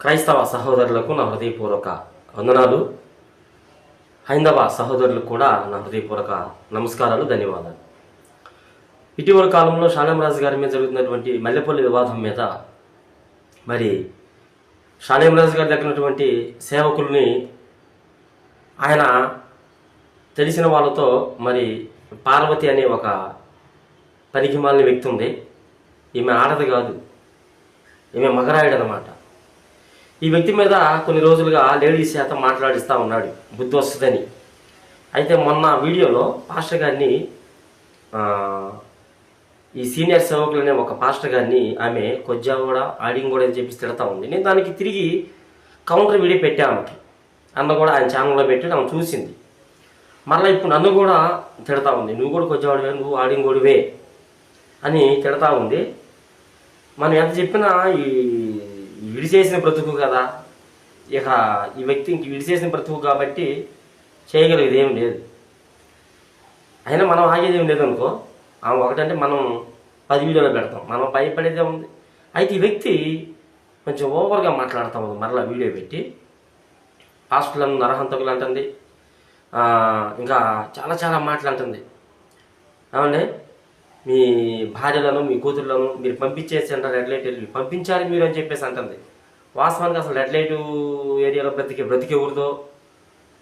క్రైస్తవ సహోదరులకు నా హృదయపూర్వక వందనాలు. హైందవ సహోదరులకు కూడా నా హృదయపూర్వక నమస్కారాలు ధన్యవాదాలు. ఇటీవల కాలంలో షాలేమరాజు గారి మీద జరుగుతున్నటువంటి మల్లెపల్లి వివాదం మీద మరి షాలేమరాజు గారి దగ్గరటువంటి సేవకుల్ని ఆయన తెలిసిన వాళ్ళతో మరి పార్వతి అనే ఒక పనికిమాలిన వ్యక్తి ఉంది. ఈమె ఆడది కాదు. ఈమె మగరాయుడు అనమాట ఈ వ్యక్తి మీద కొన్ని రోజులుగా లేడీస్ చేత మాట్లాడిస్తూ ఉన్నాడు బుద్ధి వస్తుందని అయితే మొన్న వీడియోలో పాస్టర్ గారిని ఈ సీనియర్ సేవకులు అనే ఒక పాస్టర్ గారిని ఆమె కొద్దిగా కూడా ఆడింగ్ కూడా అని చెప్పి తిడతా ఉంది. నేను దానికి తిరిగి కౌంటర్ వీడియో పెట్టా ఆమెకి. అన్న కూడా ఆయన ఛానల్లో పెట్టి ఆమె చూసింది. మరలా ఇప్పుడు నన్ను కూడా తిడతా ఉంది. నువ్వు కూడా కొజ్జావాడివే నువ్వు ఆడింగోడివే అని తిడతా ఉంది. మనం ఎంత చెప్పినా ఈ విడిచేసిన బ్రతుకు కదా. ఇక ఈ వ్యక్తి ఇంక విడిచేసిన బ్రతుకు కాబట్టి చేయగలిగేది ఏం లేదు. అయినా మనం ఆగేది ఏం లేదనుకో ఆమె ఒకటంటే మనం పది వీడియోలో పెడతాం. మనం భయపడేదే ఉంది అయితే ఈ వ్యక్తి కొంచెం ఓవర్గా మాట్లాడుతూ ఉంది. మరలా వీడియో పెట్టి. హాస్పిటల్ నరహంతకులు అంటుంది. ఇంకా చాలా చాలా మాటలు అంటుంది. ఏమండి? మీ భార్యలను మీ కూతుర్లను మీరు పంపించేసి అంటారు రెడ్ లైట్ వెళ్ళి పంపించాలి మీరు అని చెప్పేసి అంటుంది. వాస్తవానికి అసలు రెడ్ లైట్ ఏరియాలో బ్రతికే బ్రతికే ఊరిదో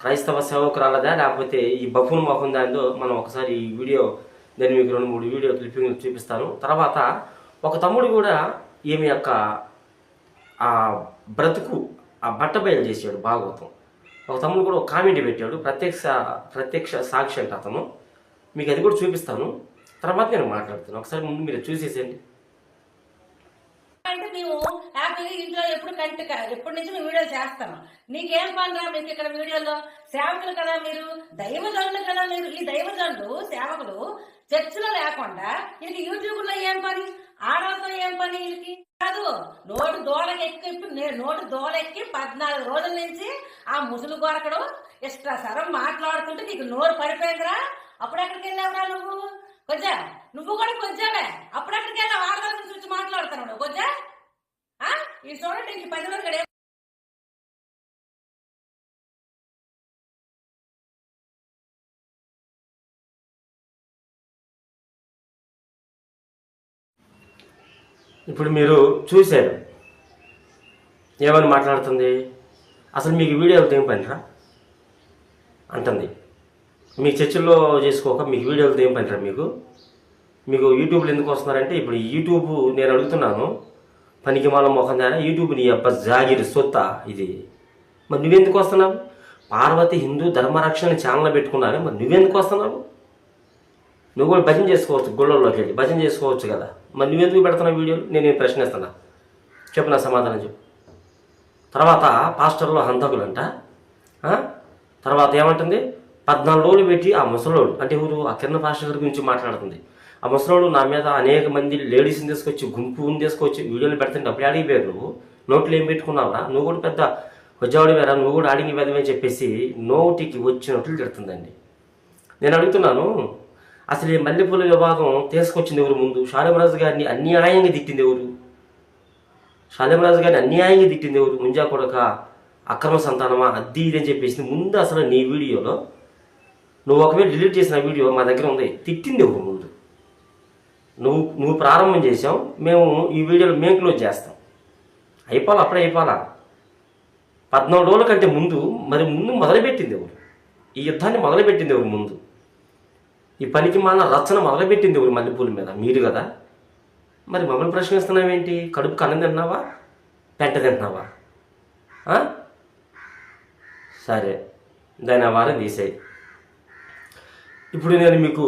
క్రైస్తవ సేవకురాలదా? లేకపోతే ఈ బఫున్ మొహం దానిలో మనం ఒకసారి ఈ వీడియో నేను మీకు రెండు మూడు వీడియో క్లిప్పింగ్ చూపిస్తాను. తర్వాత ఒక తమ్ముడు కూడా ఈమె యొక్క ఆ బ్రతుకు ఆ బట్ట బయలు చేసాడు భాగవతం. ఒక తమ్ముడు కూడా ఒక కామెంట్ పెట్టాడు. ప్రత్యక్ష ప్రత్యక్ష సాక్షి అంట అతను. మీకు అది కూడా చూపిస్తాను. తర్వాత నేను మాట్లాడుతాను. ఒకసారి ముందు మీరు చూసేసేయండి. అంటే మేము హ్యాపీగా ఇంట్లో ఎప్పుడు కంటి ఎప్పటి నుంచి మేము వీడియోలు చేస్తాము. నీకేం పనిరా మీకు ఇక్కడ వీడియోలో? సేవకులు కదా మీరు దైవజనులు కదా మీరు. ఈ దైవజనులు సేవకులు చర్చిలో లేకుండా వీళ్ళకి యూట్యూబ్లో ఏం పని? ఆడవాళ్ళతో ఏం పని వీళ్ళకి? కాదు నోటు దోళకి ఎక్కి నేను నోటు దోళెక్కి పద్నాలుగు రోజుల నుంచి ఆ ముసులు కొరకడు ఇష్ట సరం మాట్లాడుతుంటే నీకు నోరు పడిపోయిందిరా? అప్పుడు ఎక్కడికి వెళ్ళావురా నువ్వు? కొంచెం నువ్వు కూడా కొంచెమే అప్పుడు ఎక్కడికి ఆడవాళ్ళ గురించి వచ్చి మాట్లాడుతున్నాడు కొంచెం ఈ చూడండి ఇంక పది వరకు ఇప్పుడు మీరు చూశారు. ఏమని మాట్లాడుతుంది? అసలు మీకు వీడియోలతో ఏం పనిరా? అంటుంది. మీ చర్చిల్లో చేసుకోక మీకు వీడియోలతో ఏం పనిరా మీకు? మీకు యూట్యూబ్లో ఎందుకు వస్తున్నారంటే ఇప్పుడు యూట్యూబ్ నేను అడుగుతున్నాను పనికి మాల మొఖం యూట్యూబ్ నీ అబ్బ జాగిరి సొత్త ఇది. మరి నువ్వెందుకు వస్తున్నావు? పార్వతి హిందూ ధర్మరక్షణ ఛానల్ పెట్టుకున్నారే మరి నువ్వెందుకు వస్తున్నావు? నువ్వు కూడా భజన చేసుకోవచ్చు గుళ్ళల్లోకి వెళ్ళి భజన చేసుకోవచ్చు కదా. మరి నువ్వెందుకు పెడుతున్నావు వీడియోలు? నేను నేను ప్రశ్నిస్తున్నా. చెప్పు నా సమాధానం చెప్పు. తర్వాత పాస్టర్లో హంతకులంట తర్వాత ఏమంటుంది? పద్నాలుగు రోజులు పెట్టి ఆ ముసలోడు అంటే ఎవరు? ఆ కిరణ్ పాస్టర్ గారి గురించి మాట్లాడుతుంది. ఆ ముసలోడు నా మీద అనేక మంది లేడీస్ని తీసుకొచ్చి గుంపుని తీసుకొచ్చి వీడియోలు పెడుతుంటే అప్పుడు అడిగిపోయారు నువ్వు. నోట్లు ఏం పెట్టుకున్నావురా? నువ్వు కూడా పెద్ద ఉద్యోగుడు వేరా? నువ్వు కూడా అడిగి వేదమని చెప్పేసి నోటికి వచ్చినట్లు తిడుతుందండి. నేను అడుగుతున్నాను అసలు ఈ మల్లెపూల విభాగం తీసుకొచ్చింది ఎవరు ముందు? షాలిమరాజు గారిని అన్యాయంగా తిట్టింది ఎవరు? షాలిమరాజు గారిని అన్యాయంగా తిట్టింది ఎవరు? ముంజా కొడక అక్రమ సంతానమా? అద్దీ ఇది అని చెప్పేసి ముందు అసలు నీ వీడియోలో నువ్వు ఒకవేళ డిలీట్ చేసిన వీడియో మా దగ్గర ఉంది తిట్టింది ఎవరు ముందు. నువ్వు నువ్వు ప్రారంభం చేసావు మేము ఈ వీడియోలు మేము క్లోజ్ చేస్తాం. అయిపోవాలి? అప్పుడే అయిపోవాలా? పద్నాలుగు రోజుల కంటే ముందు మరి ముందు మొదలుపెట్టింది ఎవరు? ఈ యుద్ధాన్ని మొదలుపెట్టింది ఎవరు ముందు? ఈ పనికి మన రచన మొదలుపెట్టింది ఎవరు మల్లెపూల మీద? మీరు కదా. మరి మమ్మల్ని ప్రశ్నిస్తున్నావేంటి? కడుపు కన్నం తిన్నావా పెంట తింటున్నావా? సరే. దాని ఆ వారం తీసేయి. ఇప్పుడు నేను మీకు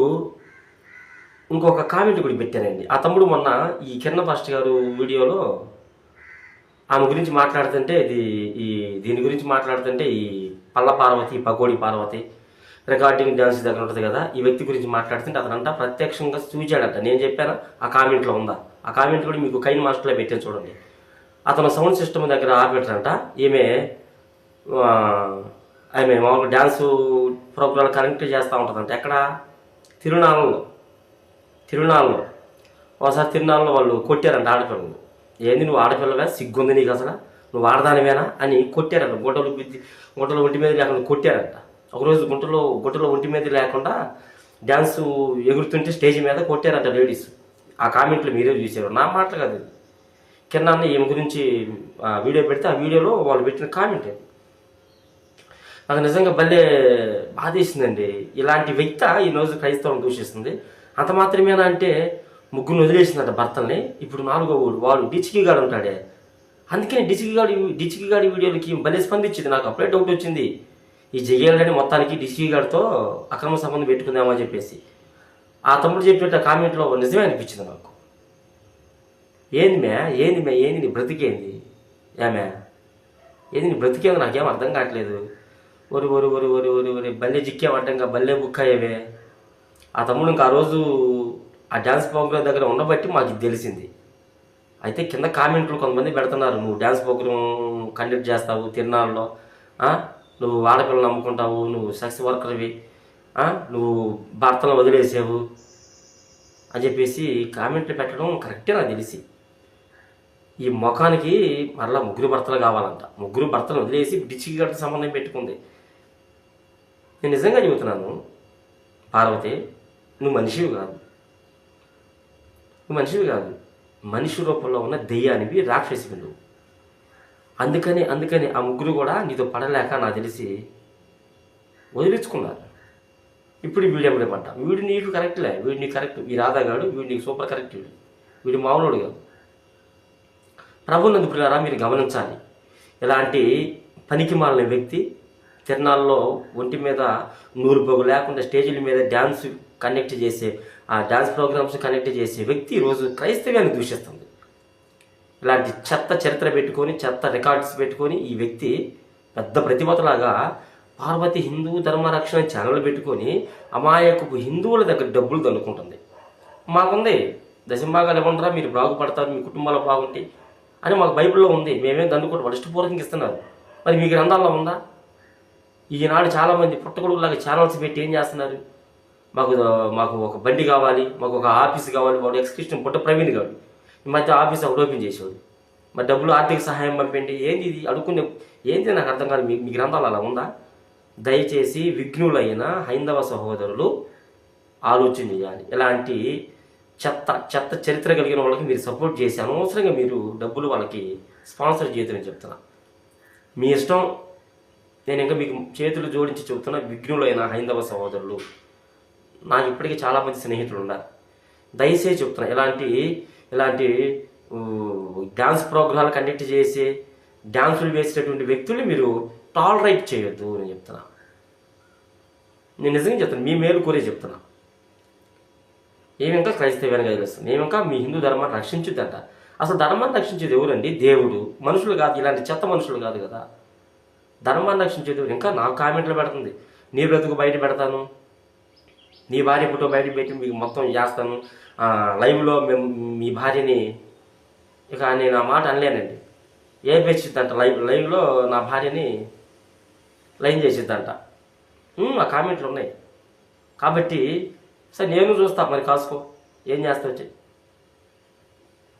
ఇంకొక కామెంట్ కూడా పెట్టానండి. ఆ తమ్ముడు మొన్న ఈ కిరణ్ ఫాస్ట్ గారు వీడియోలో ఆమె గురించి మాట్లాడుతుంటే ఇది ఈ దీని గురించి మాట్లాడుతుంటే ఈ పల్ల పార్వతి పకోడి పార్వతి రికార్డింగ్ డ్యాన్స్ దగ్గర ఉంటుంది కదా ఈ వ్యక్తి గురించి మాట్లాడుతుంటే అతనంట ప్రత్యక్షంగా చూచాడంట. నేను చెప్పాను? ఆ కామెంట్లో ఉందా? ఆ కామెంట్ కూడా మీకు కైన్ మాస్టర్లో పెట్టాను చూడండి. అతను సౌండ్ సిస్టమ్ దగ్గర ఆర్బిటర్ ఈమె ఐ మేము మామూలుగా డ్యాన్సు ప్రోగ్రాం కనెక్ట్ చేస్తూ ఉంటుందంట. ఎక్కడ? తిరునాళ్ళలో. తిరునాళ్ళలో. ఒకసారి తిరునాళ్ళలో వాళ్ళు కొట్టారంట ఆడపిల్లలు ఏంది నువ్వు ఆడపిల్లగా సిగ్గుంది నీకు అసలు? నువ్వు ఆడదానివేనా? అని కొట్టారంట. గుంటలు బిద్ది గుంటలు ఒంటి మీద లేకుండా కొట్టారంట. ఒకరోజు గుంటలో గుంటలో ఒంటి మీద లేకుండా డ్యాన్స్ ఎగురుతుంటే స్టేజ్ మీద కొట్టారంట లేడీస్. ఆ కామెంట్లు మీరే చూసారు నా మాటలు కాదు ఇది. కింద అన్న ఈమె గురించి ఆ, వీడియో పెడితే ఆ వీడియోలో వాళ్ళు పెట్టిన కామెంట్. అది. నాకు నిజంగా భలే బాధేసిందండి. ఇలాంటి వ్యక్తి ఈ రోజు క్రైస్తవం దూషిస్తుంది. అంత మాత్రమేనా అంటే ముగ్గురు వదిలేసిందట భర్తల్ని. ఇప్పుడు నాలుగో ఊరు వాడు డిచికి గాడు ఉంటాడే. అందుకని డిచికి గాడి డిచికి గాడి వీడియోలకి భలే స్పందించింది. నాకు అప్పుడే డౌట్ వచ్చింది. ఈ జగేళ్ళని మొత్తానికి డిచికి గాడితో అక్రమ సంబంధం పెట్టుకుందామని చెప్పేసి. ఆ తమ్ముడు చెప్పేట కామెంట్లో నిజమే అనిపించింది నాకు. ఏంది మే ఏంది మే ఏంది నీ బ్రతికేంది? ఏమే ఏంది నీ బ్రతికేంది? నాకేం అర్థం కావట్లేదు. ఒరి ఒరి ఒరి ఒరి ఒరి ఒరి బల్లె ఇంకా బల్లే బుక్ అయ్యేవే ఆ తమ్ముడు ఇంకా ఆ రోజు ఆ డ్యాన్స్ ప్రోగ్రామ్ దగ్గర ఉండబట్టి మాకు తెలిసింది. అయితే కింద కామెంట్లు కొంతమంది పెడుతున్నారు నువ్వు డ్యాన్స్ ప్రోగ్రామ్ కండక్ట్ చేస్తావు తిరునాళ్ళలో నువ్వు ఆడపిల్లలు నమ్ముకుంటావు నువ్వు సెక్స్ వర్కర్వి నువ్వు భర్తను వదిలేసావు. అని చెప్పేసి కామెంట్లు పెట్టడం కరెక్టే నాకు తెలిసి. ఈ ముఖానికి మరలా ముగ్గురు భర్తలు కావాలంట. ముగ్గురు భర్తలు వదిలేసి డిచికి గట్ట సంబంధం పెట్టుకుంది. నేను నిజంగా చెబుతున్నాను పార్వతి నువ్వు మనిషివి కాదు. నువ్వు మనిషివి కాదు. మనిషి రూపంలో ఉన్న దెయ్యానివి రాక్షసివి నువ్వు అందుకని అందుకని ఆ ముగ్గురు కూడా నీతో పడలేక నాకు తెలిసి వదిలించుకున్నారు. ఇప్పుడు వీడు ఎప్పుడే వీడు నీకు కరెక్ట్లే వీడు నీకు కరెక్ట్ ఈ రాధాగాడు వీడు నీకు సూపర్ కరెక్ట్ వీడు. వీడు మామూలుడు కాదు. ప్రభునందు ప్రియారా మీరు గమనించాలి. ఇలాంటి పనికి మాలిన వ్యక్తి తిరణాల్లో ఒంటి మీద నూరు పొగు లేకుండా స్టేజీల మీద డ్యాన్స్ కనెక్ట్ చేసే ఆ డ్యాన్స్ ప్రోగ్రామ్స్ కనెక్ట్ చేసే వ్యక్తి ఈరోజు క్రైస్తవ్యాన్ని దూషిస్తుంది. ఇలాంటి చెత్త చరిత్ర పెట్టుకొని చెత్త రికార్డ్స్ పెట్టుకొని ఈ వ్యక్తి పెద్ద ప్రతిభతలాగా పార్వతి హిందూ ధర్మ రక్షణ ఛానల్ పెట్టుకొని అమాయకపు హిందువుల దగ్గర డబ్బులు దన్నుకుంటుంది. మాకుంది దశంభాగాలు ఇవ్వండిరా మీరు బాగుపడతారు మీ కుటుంబాలు బాగుంటాయి అని మాకు బైబిల్లో ఉంది. మేమేం దన్నుకుంటాం వాళ్ళు ఇష్టపూర్వకంగా ఇస్తున్నారు. మరి మీ గ్రంథాల్లో ఉందా? ఈనాడు చాలామంది పుట్టగొడుగులాగా ఛానల్స్ పెట్టి ఏం చేస్తున్నారు? మాకు మాకు ఒక బండి కావాలి మాకు ఒక ఆఫీస్ కావాలి వాడు ఎక్స్క్రిప్షన్ పుట్ట ప్రవీణ్ గారు ఈ మధ్య ఆఫీస్ ఒకటి ఓపెన్ చేసేవాడు మరి డబ్బులు ఆర్థిక సహాయం పంపండి ఏంది ఇది? అడుక్కునే ఏంది నాకు అర్థం కాదు. మీ మీ గ్రంథాలు అలా ఉందా? దయచేసి విఘ్నులైన హైందవ సహోదరులు ఆలోచన చేయాలి. ఇలాంటి చెత్త చెత్త చరిత్ర కలిగిన వాళ్ళకి మీరు సపోర్ట్ చేసి అనవసరంగా మీరు డబ్బులు వాళ్ళకి స్పాన్సర్ చేయదని చెప్తున్నా. మీ ఇష్టం నేను ఇంకా మీకు చేతులు జోడించి చెబుతున్నా విఘ్నులైన హైందవ సహోదరులు. నాకు ఇప్పటికీ చాలామంది స్నేహితులు ఉన్నారు దయచేసి చెప్తున్నా ఇలాంటి ఇలాంటి డ్యాన్స్ ప్రోగ్రాలు కండక్ట్ చేసి డ్యాన్సులు వేసేటటువంటి వ్యక్తుల్ని మీరు టాలరేట్ చేయొద్దు నేను చెప్తున్నా. నేను నిజంగా చెప్తాను మీ మేలు కోరే చెప్తున్నా. ఏమింకా క్రైస్తవ్యానికి తెలుస్తుంది ఏమింకా మీ హిందూ ధర్మాన్ని రక్షించుద్దంట. అసలు ధర్మాన్ని రక్షించేది ఎవరండి? దేవుడు. మనుషులు కాదు ఇలాంటి చెత్త మనుషులు కాదు కదా. ధర్మాన్ని రక్షించేది ఇంకా నాకు కామెంట్లు పెడుతుంది. నీ బ్రతుకు బయట పెడతాను. నీ భార్య ఫోటో బయట పెట్టి మీకు మొత్తం చేస్తాను. లైవ్లో మేము మీ భార్యని ఇక నేను ఆ మాట అనలేనండి. ఏ పెంచిద్దంట లైవ్ లైవ్లో నా భార్యని లైన్ చేసిద్దంట. ఆ కామెంట్లు ఉన్నాయి. కాబట్టి సరే నేను చూస్తా. మరి కాసుకో. ఏం చేస్తా వచ్చి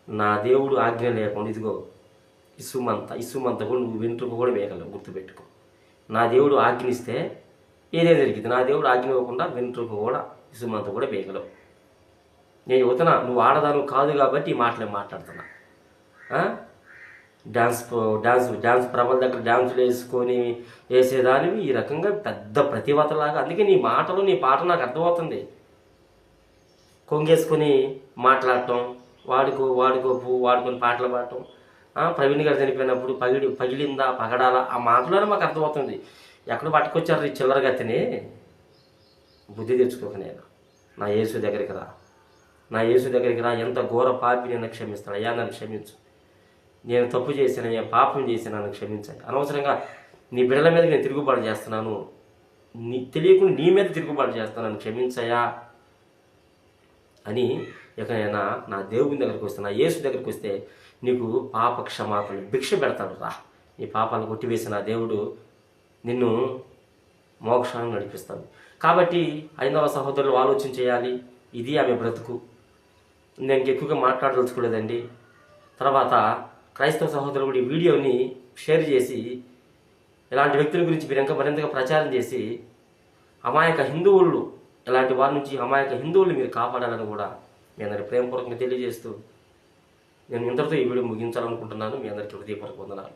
నా దేవుడు ఆజ్ఞ లేకుండా ఇదిగో ఇసుమంత ఇసుమంత కూడా నువ్వు వెంట్రుక కూడా వేయగలవు గుర్తుపెట్టుకో. నా దేవుడు ఆజ్ఞిస్తే ఏదే జరిగింది నా దేవుడు ఆజ్ఞ ఇవ్వకుండా వెంట్రుక కూడా ఇసుమంత కూడా వేయగలవు నేను చెబుతున్నా నువ్వు ఆడదాను కాదు కాబట్టి మాటలే మాట్లాడుతున్నా. డ్యాన్స్ డ్యాన్స్ డ్యాన్స్ ప్రభల దగ్గర డ్యాన్సులు వేసుకొని వేసేదానివి ఈ రకంగా పెద్ద ప్రతిభతలాగా అందుకే నీ మాటలు నీ పాట నాకు అర్థమవుతుంది. కొంగేసుకొని మాట్లాడటం వాడుకో వాడుకో పువ్వు వాడుకొని పాటలు పాడటం ప్రవీణ్ గారు చనిపోయినప్పుడు పగిడి పగిలిందా పగడాలా ఆ మాటలోనే మాకు అర్థమవుతుంది. ఎక్కడ పట్టుకొచ్చారు ఈ చిల్లరగా తిని బుద్ధి తెచ్చుకోక నేను. నా యేసు దగ్గరికి రా. నా యేసు దగ్గరికి రా. ఎంత ఘోర పాపి నేను క్షమిస్తాను అయ్యా నన్ను క్షమించు. నేను తప్పు చేశాను నేను పాపం చేసిన నన్ను క్షమించాలి అనవసరంగా నీ బిడ్డల మీద నేను తిరుగుబాటు చేస్తున్నాను. నీ తెలియకుండా నీ మీద తిరుగుబాటు చేస్తున్నాను. క్షమించయా అని ఎక్కడైనా నా దేవుని దగ్గరికి వస్తే నా యేసు దగ్గరికి వస్తే నీకు పాప క్షమాపణ భిక్ష పెడతాడు రా. నీ పాపాలను కొట్టివేసిన దేవుడు నిన్ను మోక్షాన్ని నడిపిస్తాడు. కాబట్టి ఐదవ సహోదరులు ఆలోచన చేయాలి ఇది ఆమె బ్రతుకు. నేను ఎక్కువగా మాట్లాడదలుచుకోలేదండి. తర్వాత క్రైస్తవ సహోదరుడు కూడా ఈ వీడియోని షేర్ చేసి ఇలాంటి వ్యక్తుల గురించి మీరు ఇంకా మరింతగా ప్రచారం చేసి అమాయక హిందువులు ఇలాంటి వారి నుంచి అమాయక హిందువులు మీరు కాపాడాలని కూడా మీ అందరి ప్రేమపూర్వకంగా తెలియజేస్తూ నేను ఇంతటితో ఈ వీడియో ముగించాలనుకుంటున్నాను. మీ అందరికీ హృదయపూర్వక వందనాలు.